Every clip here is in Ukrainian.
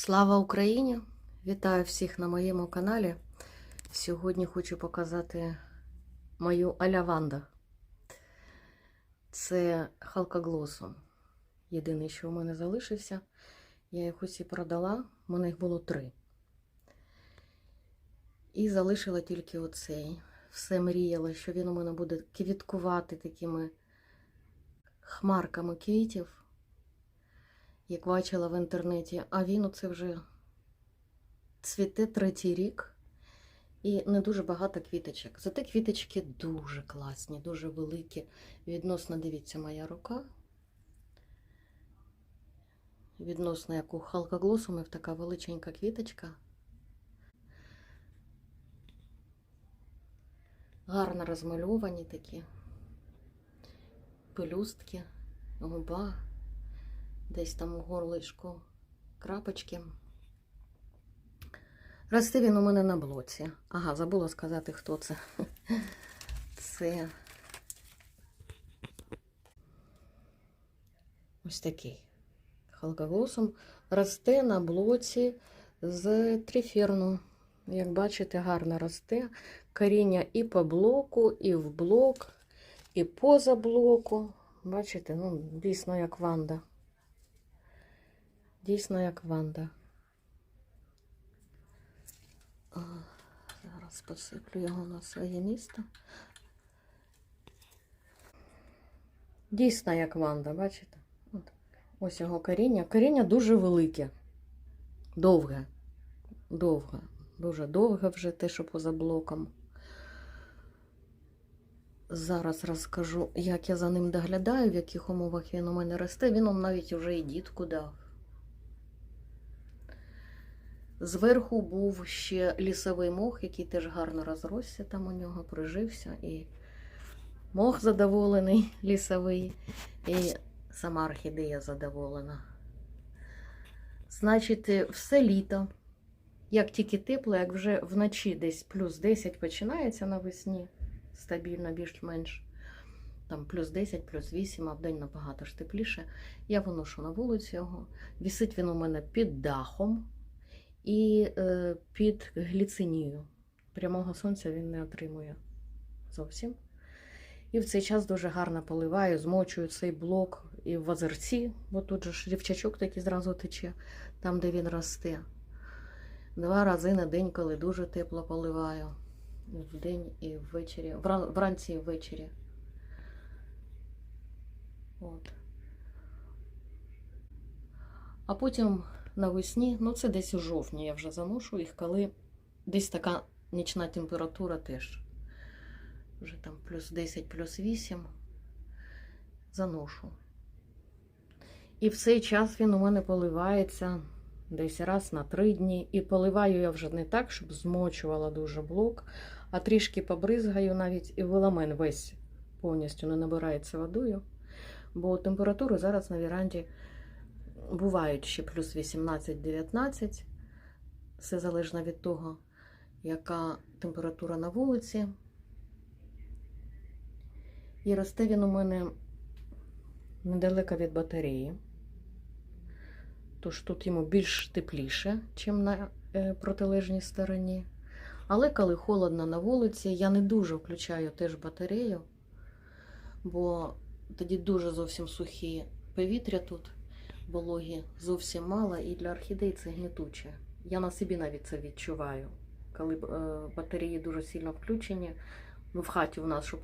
Слава Україні! Вітаю всіх на моєму каналі. Сьогодні хочу показати мою аляванда. Це халкоглосум. Єдиний, що у мене залишився. Я їх усі продала, у мене їх було три. І залишила тільки оцей. Все мріяла, що він у мене буде квіткувати такими хмарками квітів як бачила в інтернеті, а він оце вже цвіте третій рік і не дуже багато квіточок. Зате квіточки дуже класні, дуже великі. Відносно, дивіться, моя рука. Відносно як у халкоглосумів така величенька квіточка. Гарно розмальовані такі пелюстки, губа десь там у горлишку крапочки. Росте він у мене на блоці. Ага, забула сказати, хто це. Це ось такий халкоглосум. Росте на блоці з триферну. Як бачите, гарно росте. Коріння і по блоку, і в блок, і поза блоку. Бачите, ну, дійсно, як ванда. Дійсно, як Ванда. Зараз посиплю його на своє місто. Дійсно, як Ванда, бачите? От. Ось його коріння. Коріння дуже велике, довге, довге, дуже довге вже те, що поза блоком. Зараз розкажу, як я за ним доглядаю, в яких умовах він у мене росте. Він он навіть вже і дітку дав. Зверху був ще лісовий мох, який теж гарно розросся там у нього, прижився. І мох задоволений лісовий, і сама орхідея задоволена. Значить, все літо, як тільки тепло, як вже вночі десь плюс 10 починається навесні, стабільно більш-менш. Там плюс 10, плюс 8, а в день набагато ж тепліше. Я виношу на вулицю його. Вісить він у мене під дахом і е, під гліцинію. Прямого сонця він не отримує зовсім. І в цей час дуже гарно поливаю, змочую цей блок і в озерці, бо тут же ж рівчачок такий зразу тече, там, де він росте. Два рази на день, коли дуже тепло поливаю. Вдень і ввечері, вранці і ввечері. От. А потім навесні, ну це десь у жовтні я вже заношу їх, коли десь така нічна температура теж. Вже там плюс 10, плюс 8 заношу. І в цей час він у мене поливається десь раз на три дні. І поливаю я вже не так, щоб змочувала дуже блок, а трішки побризгаю навіть і виламен весь повністю не набирається водою. Бо температури зараз на віранді бувають ще плюс 18-19. Все залежно від того, яка температура на вулиці. І росте він у мене недалеко від батареї. Тож тут йому більш тепліше, ніж на е, протилежній стороні. Але коли холодно на вулиці, я не дуже включаю теж батарею, бо тоді дуже зовсім сухі повітря тут вологі зовсім мало, і для орхідей це гнітуче. Я на собі навіть це відчуваю, коли е, батареї дуже сильно включені. Ну, в хаті у нас, щоб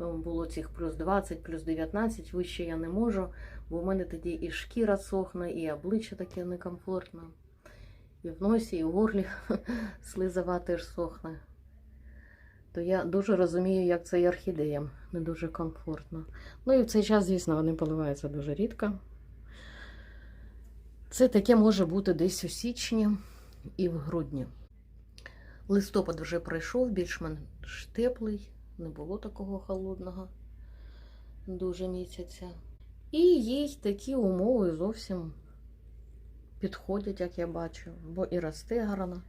е, було цих плюс 20, плюс 19, вище я не можу, бо в мене тоді і шкіра сохне, і обличчя таке некомфортне. І в носі, і в горлі слизова теж сохне. То я дуже розумію, як це і орхідеям не дуже комфортно. Ну і в цей час, звісно, вони поливаються дуже рідко. Це таке може бути десь у січні і в грудні. Листопад вже пройшов, більш-менш теплий, не було такого холодного дуже місяця. І їй такі умови зовсім підходять, як я бачу, бо і росте гарно.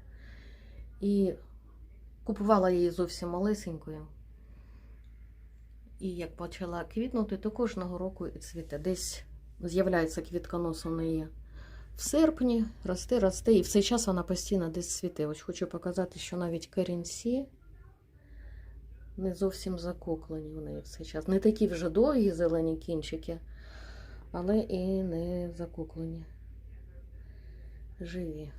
І купувала її зовсім малесенькою. І як почала квітнути, то кожного року і цвіте. Десь з'являється квітконос у неї в серпні росте, росте, і в цей час вона постійно десь цвіте. Ось хочу показати, що навіть корінці не зовсім закуклені в неї в цей час. Не такі вже довгі зелені кінчики, але і не закуклені. Живі.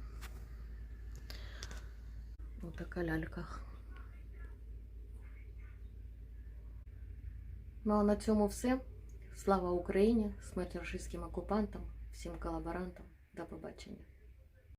Отака лялька. Ну а на цьому все. Слава Україні, смерть рашистським окупантам, всім колаборантам. До побачення.